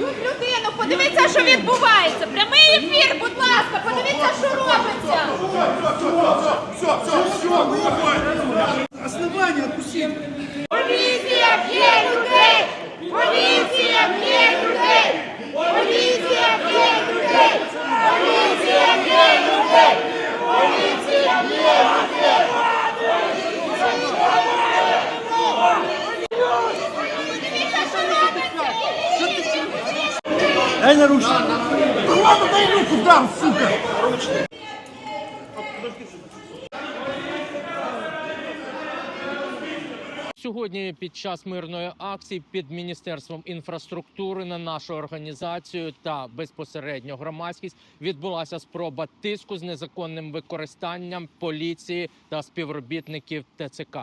Людину, подивіться, що відбувається. Прямий ефір, будь ласка, подивіться, що робиться. Основание отпустить. Поліція б'є людей! Поліція б'є людей! Поліція б'є людей! Поліція б'є людей! Поліція б'є людей! Подивіться, що робиться! Дай наручник. Да ладно, дай руку дам, сука. Сьогодні під час мирної акції під міністерством інфраструктури на нашу організацію та безпосередньо громадськість відбулася спроба тиску з незаконним використанням поліції та співробітників ТЦК.